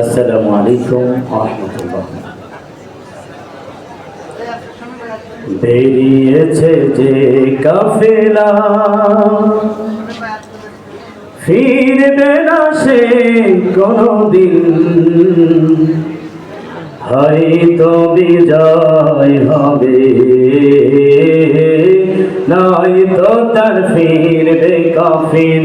আসসালামু আলাইকুম রহমতুল্লাহ বেরিয়েছে যে কাফেলা, ফিরবে না সে কোনদিন। হয়তো বিজয় হবে, নয়তো তার ফিরবে কফিন।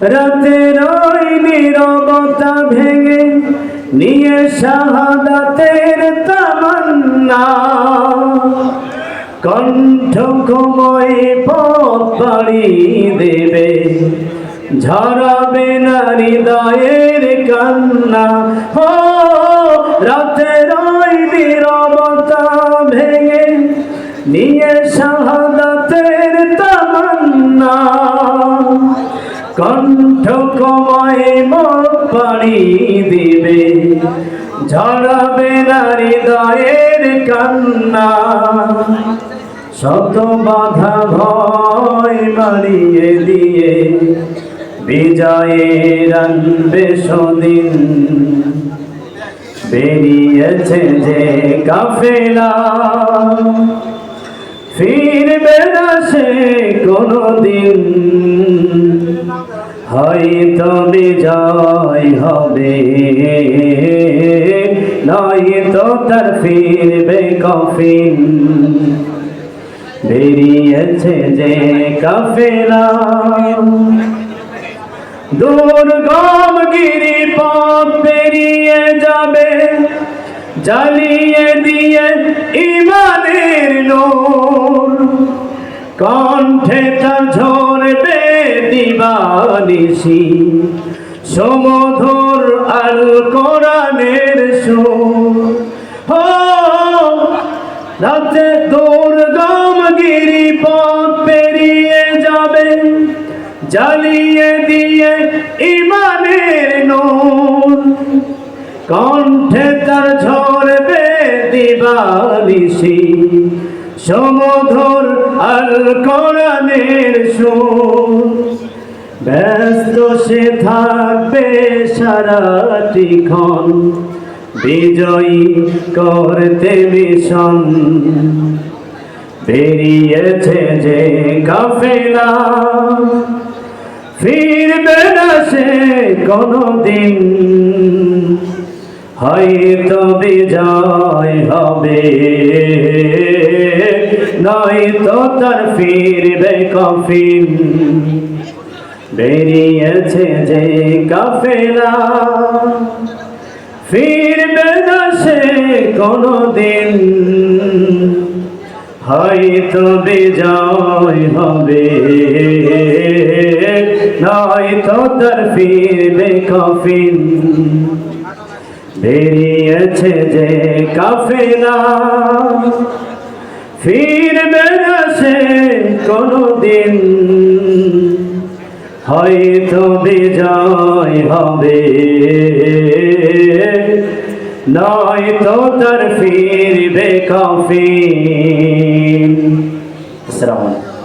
রাতের ওই নীরবতা ভেঙে নিয়ে শাহাদাতের তামান্না। কণ্ঠ কময় পথ পাড়ি দেবে, ঝরাবে না হৃদয়ের কান্না। ও রাতের ওই নীরবতা ভেঙে নিয়ে শাহাদাতের কণ্ঠ কমায় মত পাড়ি দিবে। ঝরাবে না হৃদয়ের কান্না। শত বাধা ভয় মারিয়ে দিয়ে বিজয়ের আনবে সদিন। বেরিয়েছে যে কাফেলা, ফিরবে না সে কোনদিন। হয়তো বিজয় হবে। নয়তো তার ফিরবে কফিন। বেরিয়েছে যে কাফেলা। দুর্গম গিরি পথ পেরিয়ে যাবে, জ্বালিয়ে দিয়ে ইমানের নূর। কণ্ঠে তার ঝরবে দিবানিসি সমধুর আল কোরআনের সুর। হো, রাতে দুর্গম গিরি পথ পেরিয়ে যাবে, জ্বালিয়ে দিয়ে ইমানের নূর। কণ্ঠে তার ঝরবে দিবানিসি সমধুর আল কোরআনের সুর। ব্যস্ত সে থাকবে সারাটি ক্ষণ বিজয়ী করতে মিশন। বেরিয়েছে যে কাফেলা ফিরবে না সে কোনদিন। হয়তো বিজয় হবে। নয়তো তার ফিরবে কফিন। বেরিয়েছে যে কাফেলা। ফিরবে না সে কোনদিন। হয়তো বিজয় হবে। নয়তো তার ফিরবে কফিন। বেরিয়েছে যে কাফেলা। ফিরবে না সে কোনদিন। হয়তো বিজয় হবে। নয়তো তার ফিরবে কফি আসসালামু আলাইকুম।